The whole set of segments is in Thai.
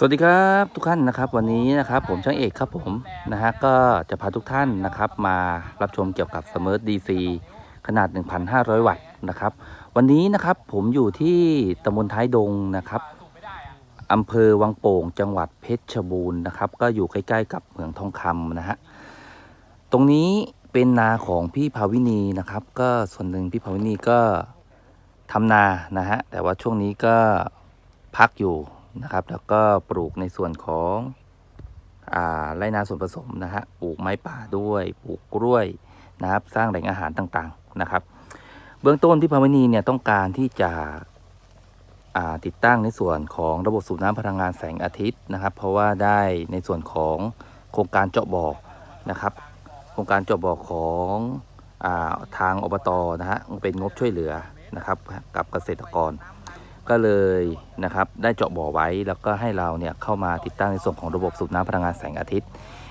สวัสดีครับทุกท่านนะครับวันนี้นะครับผมช่างเอกครับผมนะฮะก็จะพาทุกท่านนะครับมารับชมเกี่ยวกับ Smart DC ขนาด 1,500 วัตต์นะครับ วันนี้นะครับผมอยู่ที่ตำบลท้ายดงนะครับอำเภอวังโป่ง จังหวัดเพชรบูรณ์นะครับ ก็อยู่ใกล้ๆกับเหมืองทองคำนะฮะตรงนี้เป็นนาของพี่ภาวินีนะครับ ก็ส่วนหนึ่งพี่ภาวินีก็ทำนานะฮะแต่ว่าช่วงนี้ก็พักอยู่ นะครับ แล้วก็ปลูกในส่วนของอไรนาส่วนผสมนะฮะปลูกไม้ป่าด้วยปลูกกล้วยนะครับ สร้างแหล่งอาหารต่างๆนะครับ เบื้องต้นพี่พาวนีเนี่ยต้องการที่จะติดตั้งในส่วนของระบบสูบน้ำพลังงานแสงอาทิตย์นะครับ เพราะว่าได้ในส่วนของโครงการเจาะบ่อนะครับ โครงการเจาะบ่อของอาทางอบตนะฮะเป็นงบช่วยเหลือนะครับกับเกษตรกร ก็เลยนะครับได้เจาะบ่อไว้แล้วก็ให้เราเนี่ยเข้ามาติดตั้งในส่วนของระบบสูบน้ำพลังงานแสงอาทิตย์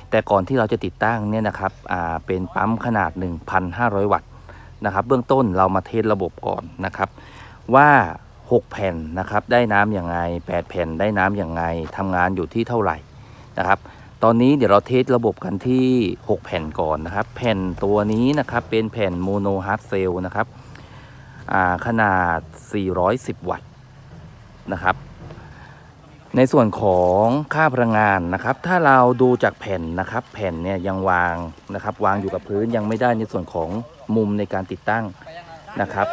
แต่ก่อนที่เราจะติดตั้งเนี่ยนะครับอ่าเป็นปั๊มขนาด 1,500 วัตต์นะครับ เบื้องต้นเรามาเทสระบบก่อนนะครับ ว่า 6 แผ่นนะครับได้น้ำอย่างไง 8 แผ่นได้น้ำอย่างไงทำงานอยู่ที่เท่าไหร่นะครับตอนนี้เดี๋ยวเราเทสระบบกันที่ 6 แผ่นก่อนนะครับ แผ่นตัวนี้นะครับเป็นแผ่นโมโนฮาร์ดเซลนะครับอ่าขนาด 410 วัตต์ นะครับ ในส่วนของค่าพลังงานนะครับ ถ้าเราดูจากแผ่นนะครับ แผ่นเนี่ยยังวางนะครับ วางอยู่กับพื้นยังไม่ได้ในส่วนของมุมในการติดตั้งนะครับ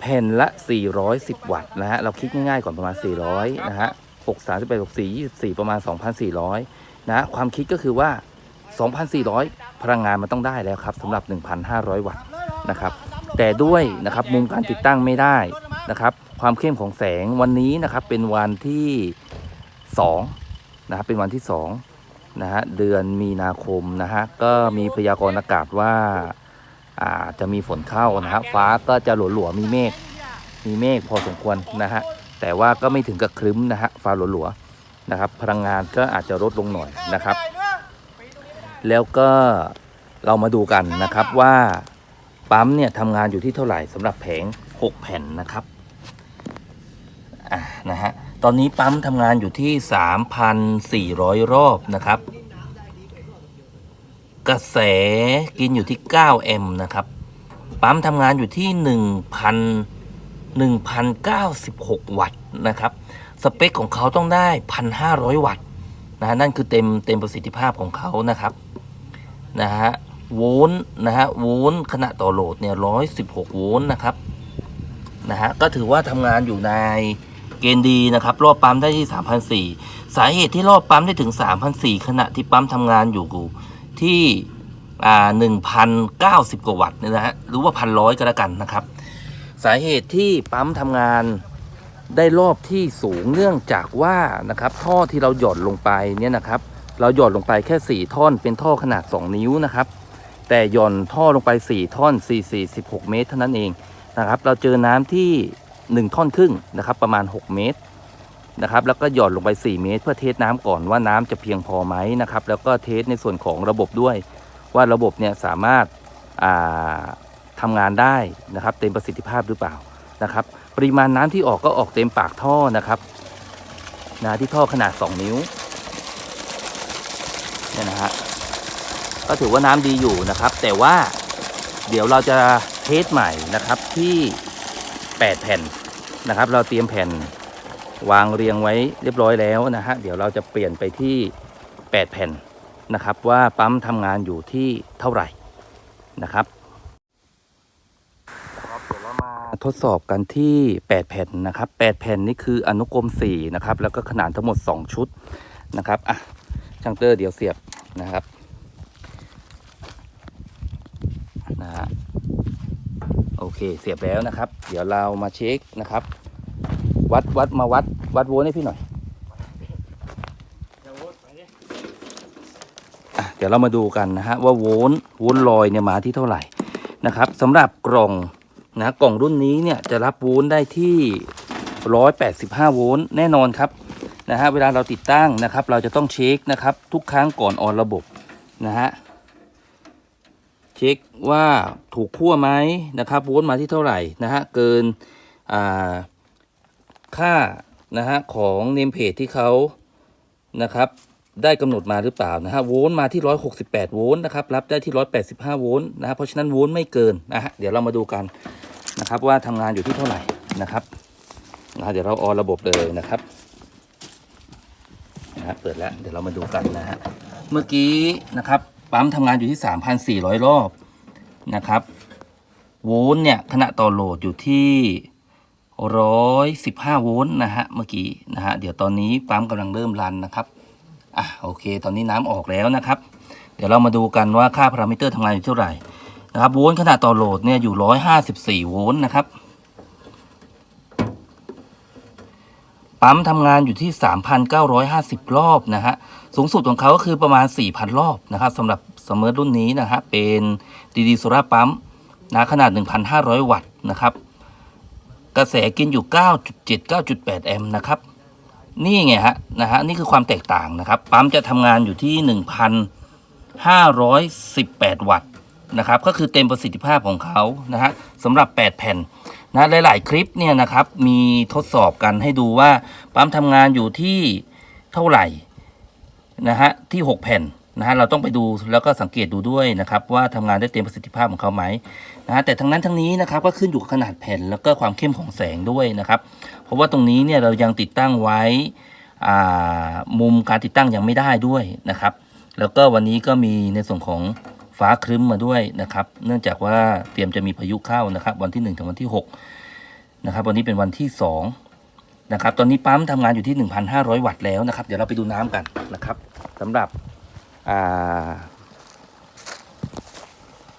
แผ่นละ 410 วัตต์นะฮะเราคิดง่ายๆก่อนประมาณ 400นะฮะ6 3 8 6 4 24 ประมาณ 2,400นะความคิดก็คือว่า 2,400 พลังงานมันต้องได้แล้วครับสำหรับ 1,500 วัตต์นะครับ แต่ด้วยนะครับมุมการติดตั้งไม่ได้ นะครับ ความเข้มของแสงวันนี้นะครับเป็นวันที่2นะครับเป็นวันที่2นะฮะเดือนมีนาคมนะฮะก็มีพยากรณ์อากาศว่าอ่าจะมีฝนเข้านะฮะฟ้าก็จะหลัวมีเมฆมีเมฆพอสมควรนะฮะแต่ว่าก็ไม่ถึงกับครึ้มนะฮะฟ้าหลัวนะครับพลังงานก็อาจจะลดลงหน่อยนะครับ แล้วก็เรามาดูกันนะครับว่าปั๊มเนี่ยทำงานอยู่ที่เท่าไหร่สำหรับแผง 6 แผ่นนะครับ อะนะฮะตอนนี้ปั๊มทำงานอยู่ที่ 3,400 รอบนะครับ กระแสกินอยู่ที่9แอมป์นะครับ ปั๊มทำงานอยู่ที่ 1,000 1,096 วัตต์นะครับ สเปคของเขาต้องได้ 1,500 วัตต์นะฮะนั่นคือเต็มเต็มประสิทธิภาพของเขานะครับนะฮะโวลต์นะฮะโวลต์ขณะต่อโหลดเนี่ยร้อยสิบหกโวลต์นะครับนะฮะก็ถือว่าทำงานอยู่ใน เกณฑ์ดีนะครับ รอบปั๊มได้ที่ 3,004 สาเหตุที่รอบปั๊มได้ถึง 3,004 ขณะที่ปั๊มทำงานอยู่ที่อ่า1,090 กว่าวัตต์เนี่ยนะฮะ หรือว่าพันร้อยก็แล้วกันนะครับ สาเหตุที่ปั๊มทำงานได้รอบที่สูงเนื่องจากว่านะครับท่อที่เราหย่อนลงไปเนี่ยนะครับ เราหย่อนลงไปแค่ 4 ท่อนเป็นท่อขนาด 2 นิ้วนะครับ แต่หย่อนท่อลงไป 4 ท่อน 4 4 16 เมตร เท่านั้นเองนะครับ เราเจอน้ำที่ 1ท่อนครึ่งนะครับประมาณ 6 เมตรนะครับแล้วก็หย่อนลงไป 4 เมตร เพื่อเทสน้ำก่อนว่าน้ำจะเพียงพอไหมนะครับแล้วก็เทสในส่วนของระบบด้วย ว่าระบบเนี่ยสามารถอ่าทำงานได้นะครับเต็มประสิทธิภาพหรือเปล่านะครับปริมาณน้ำที่ออกก็ออกเต็มปากท่อนะครับนะที่ท่อขนาด 2 นิ้วเนี่ยนะฮะก็ถือว่าน้ำดีอยู่นะครับ แต่ว่าเดี๋ยวเราจะเทสใหม่นะครับที่ 8 แผ่น นะครับ เราเตรียมแผ่นวางเรียงไว้เรียบร้อยแล้วนะฮะเดี๋ยวเราจะเปลี่ยนไปที่ 8 แผ่นนะครับ ว่าปั๊มทำงานอยู่ที่เท่าไหร่นะครับครับเดี๋ยวเรามาทดสอบกันที่ 8 แผ่นนะครับ 8 แผ่นนี่คืออนุกรม 4 นะครับ แล้วก็ขนาดทั้งหมด 2 ชุดนะครับอะช่างเตอร์เดี๋ยวเสียบนะครับนะฮะ เคเสียบแล้วนะครับ เดี๋ยวเรามาเช็คนะครับ วัดวัดมาวัดวัดโวลต์ให้พี่หน่อยอะเดี๋ยวเรามาดูกันนะฮะว่าโวลต์โวลต์ลอยเนี่ยมาที่เท่าไหร่นะครับสำหรับกล่องนะกล่องรุ่นนี้เนี่ยจะรับโวลต์ได้ที่ 185 โวลต์แน่นอนครับนะฮะเวลาเราติดตั้งนะครับ เราจะต้องเช็คนะครับ ทุกครั้งก่อนออนระบบนะฮะ เช็คว่าถูกขั้วไหมนะครับโวลต์มาที่เท่าไหร่นะฮะเกินอ่าค่านะฮะของเนมเพจที่เขานะครับได้กำหนดมาหรือเปล่านะฮะโวลต์มาที่ 168 โวลต์นะครับรับได้ที่ 185 โวลต์นะฮะเพราะฉะนั้นโวลต์ไม่เกินนะฮะเดี๋ยวเรามาดูกันนะครับว่าทำงานอยู่ที่เท่าไหร่นะครับนะฮะเดี๋ยวเราออนระบบเลยนะครับนะฮะเปิดแล้วเดี๋ยวเรามาดูกันนะฮะเมื่อกี้นะครับ ปั๊มทำงานอยู่ที่ 3,400 รอบนะครับโวลต์เนี่ยขณะต่อโหลดอยู่ที่ร้อยสิบห้าโวลต์นะฮะเมื่อกี้นะฮะเดี๋ยวตอนนี้ปั๊มกำลังเริ่มรันนะครับอะโอเค ตอนนี้น้ำออกแล้วนะครับ เดี๋ยวเรามาดูกันว่าค่าพารามิเตอร์ทำงานอยู่เท่าไหร่นะครับโวลต์ขนาดต่อโหลดเนี่ยอยู่ร้อยห้าสิบสี่โวลต์นะครับ ปั๊มทำงานอยู่ที่สามพันเก้าร้อบนะฮะ สูงสุดของเขาก็คือประมาณสี่พันรอบนะครับสำหรับสมเมอร์รุ่นนี้นะฮะ เป็นดีดีโซล่าปั๊มนะขนาด 1,500 วัตต์นะครับ กระแสกินอยู่ 9.7 9.8 แอมป์นะครับ นี่ไงฮะนะฮะ นี่คือความแตกต่างนะครับ ปั๊มจะทำงานอยู่ที่ 1,518 วัตต์นะครับ ก็คือเต็มประสิทธิภาพของเขานะฮะสำหรับ 8 แผ่น นะหลาย ๆ คลิปเนี่ยนะครับ มีทดสอบกันให้ดูว่าปั๊มทำงานอยู่ที่เท่าไหร่นะฮะที่ 6 แผ่นนะฮะเราต้องไปดูแล้วก็สังเกตดูด้วยนะครับว่าทำงานได้เต็มประสิทธิภาพของเขาไหมนะฮะแต่ทั้งนั้นทั้งนี้นะครับก็ขึ้นอยู่กับขนาดแผ่นแล้วก็ความเข้มของแสงด้วยนะครับ เพราะว่าตรงนี้เนี่ยเรายังติดตั้งไว้อ่ามุมการติดตั้งยังไม่ได้ด้วยนะครับ แล้วก็วันนี้ก็มีในส่วนของ ฟ้าครึ้มมาด้วยนะครับ เนื่องจากว่าเตรียมจะมีพายุเข้านะครับ วันที่1ถึงวันที่6นะครับ วันนี้เป็นวันที่2นะครับ ตอนนี้ปั๊มทำงานอยู่ที่ 1,500 วัตต์แล้วนะครับ เดี๋ยวเราไปดูน้ำกันนะครับสำหรับอ่า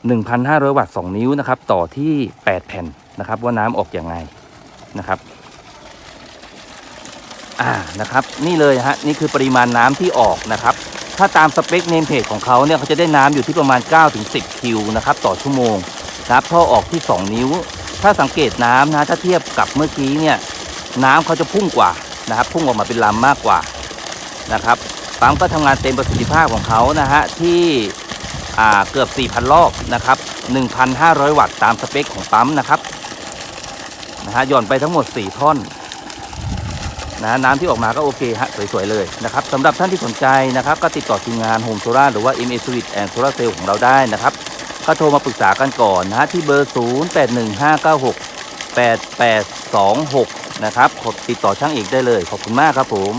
1,500 วัตต์ 2 นิ้วนะครับ ต่อที่ 8 แผ่นนะครับ ว่าน้ำออกอย่างไงนะครับอ่านะครับ นี่เลยฮะนี่คือปริมาณน้ำที่ออกนะครับ ถ้าตามสเปคเนมเพจของเขาเนี่ยเขาจะได้น้ำอยู่ที่ประมาณ 9-10 คิวนะครับต่อชั่วโมงนะครับท่อออกที่ 2 นิ้ว ถ้าสังเกตน้ำนะถ้าเทียบกับเมื่อกี้เนี่ยน้ำเขาจะพุ่งกว่านะครับพุ่งออกมาเป็นลำมากกว่านะครับปั๊มก็ทำงานเต็มประสิทธิภาพของเขานะฮะที่เกือบ 4,000 รอบนะครับ 1,500 วัตต์ตามสเปคของปั๊มนะครับนะฮะหย่อนไปทั้งหมด 4 ท่อน นะน้ำที่ออกมาก็โอเคฮะสวยๆเลยนะครับสำหรับท่านที่สนใจนะครับ ก็ติดต่อทีมงานโฮมโซล่าหรือว่า MA Suite and Solar Cell ของเราได้นะครับก็โทรมาปรึกษากันก่อนนะฮะที่เบอร์ 0815968826 นะครับติดต่อช่างเอกได้เลยขอบคุณมากครับผม